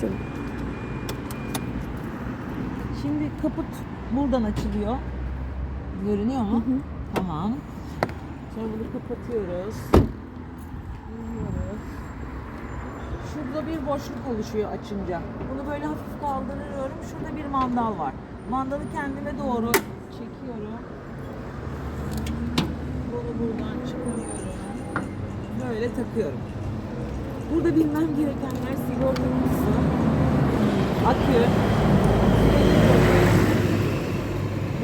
açılsın. Şimdi kaput buradan açılıyor. Görünüyor mu? Tamam. Sonra bunu kapatıyoruz. Giriyoruz. Şurada bir boşluk oluşuyor açınca. Bunu böyle hafif kaldırıyorum. Şurada bir mandal var. Mandalı kendime doğru çekiyorum. Bunu buradan çıkarıyorum. Böyle takıyorum. Burada bilmem gerekenler sigortamızı, akü,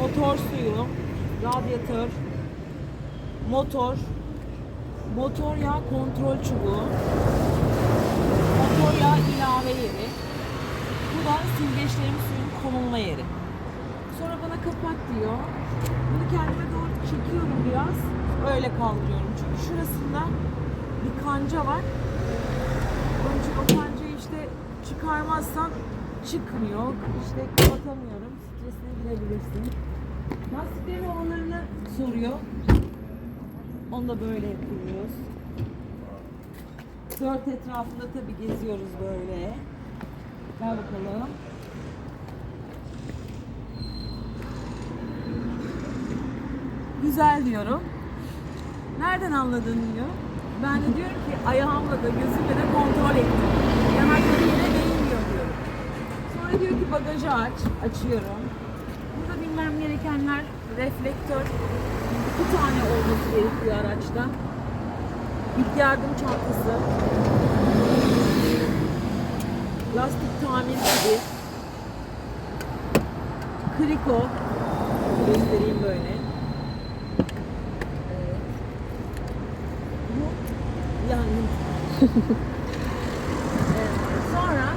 motor suyu, radyatör, motor, motor yağ kontrol çubuğu, motor yağ ilave yeri, bu da silgeçlerin suyun konulma yeri. Sonra bana kapat diyor. Bunu kendime doğru çekiyorum biraz. Öyle kaldırıyorum. Çünkü şurasında bir kanca var. O kancayı işte çıkarmazsan çıkmıyor. İşte kapatamıyorum. Stresine girebilirsin. Lastiklerin havalarını soruyor. Onu da böyle yapıyoruz. Dört etrafında tabii geziyoruz böyle. Gel bakalım. Güzel diyorum. Nereden anladın diyor. Ben de diyorum ki ayağımla da gözümle de kontrol ettim. Yanakları yere değmiyor diyorum. Sonra diyor ki bagajı aç. Açıyorum. Burada bilmem gerekenler reflektör. iki tane olması gerekiyor araçta. İlk yardım çantası. Lastik tamir kiti. Kriko. Göstereyim böyle. Evet. Bu yangın. evet. Sonra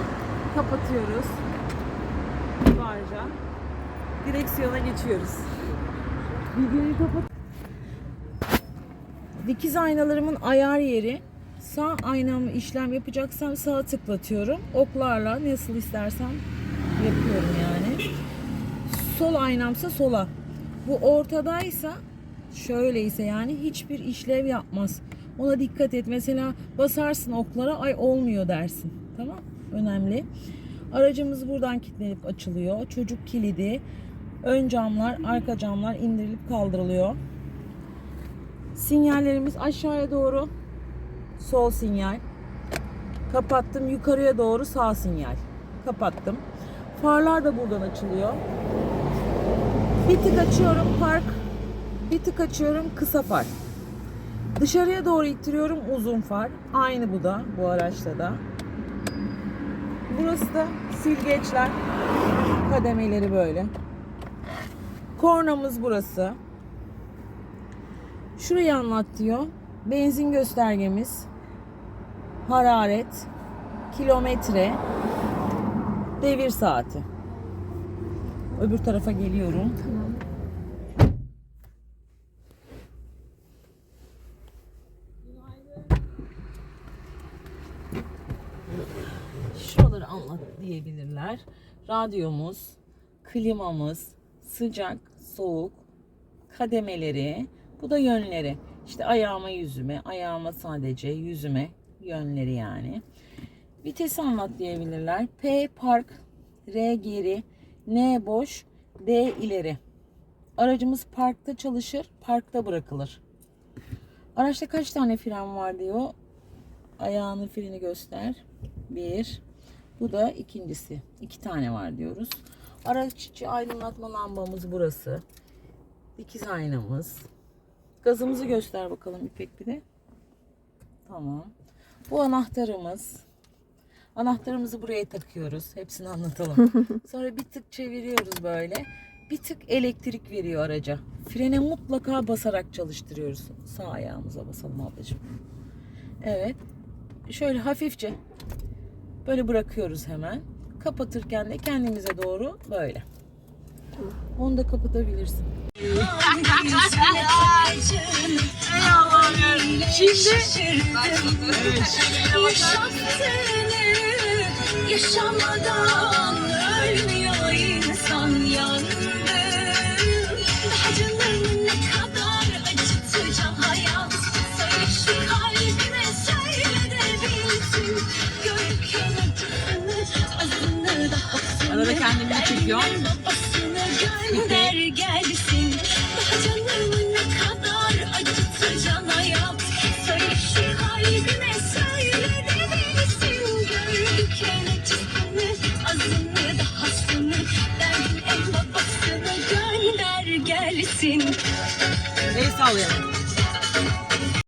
kapatıyoruz. Barca. Direksiyona geçiyoruz. Videoyu kapat. Dikiz aynalarımın ayar yeri. Sağ aynamı işlem yapacaksam sağa tıklatıyorum. Oklarla nasıl istersem yapıyorum yani. Sol aynamsa sola. Bu ortadaysa şöyleyse yani hiçbir işlev yapmaz. Ona dikkat et. Mesela basarsın oklara ay olmuyor dersin. Tamam? Önemli. Aracımız buradan kilitlenip açılıyor. Çocuk kilidi, ön camlar, arka camlar indirilip kaldırılıyor. Sinyallerimiz aşağıya doğru sol sinyal. Kapattım. Yukarıya doğru sağ sinyal. Kapattım. Farlar da buradan açılıyor. Bir tık açıyorum park. Bir tık açıyorum kısa far. Dışarıya doğru ittiriyorum uzun far. Aynı bu da bu araçta da. Burası da silgeçler. Kademeleri böyle. Kornamız burası. Şurayı anlat diyor. Benzin göstergemiz. Hararet. Kilometre. Devir saati. Öbür tarafa geliyorum. Tamam. Anlat diyebilirler. Radyomuz, klimamız, sıcak, soğuk, kademeleri, bu da yönleri. İşte ayağıma yüzüme, ayağıma sadece yüzüme yönleri yani. Vitesi anlat diyebilirler. P park, R geri, N boş, D ileri. Aracımız parkta çalışır, parkta bırakılır. Araçta kaç tane fren var diyor. Ayağının freni göster. Bir. Bu da ikincisi. İki tane var diyoruz. Araç içi aydınlatma lambamız burası. Dikiz aynamız. Gazımızı göster bakalım İpek bir de. Tamam. Bu anahtarımız. Anahtarımızı buraya takıyoruz. Hepsini anlatalım. Sonra bir tık çeviriyoruz böyle. Bir tık elektrik veriyor araca. Frene mutlaka basarak çalıştırıyoruz. Sağ ayağımıza basalım ablacığım. Evet. Şöyle hafifçe böyle bırakıyoruz hemen. Kapatırken de kendimize doğru böyle. Onu da kapatabilirsin. Şimdi Yaşamadan Babasını gönder gelsin. Daha canımı ne kadar.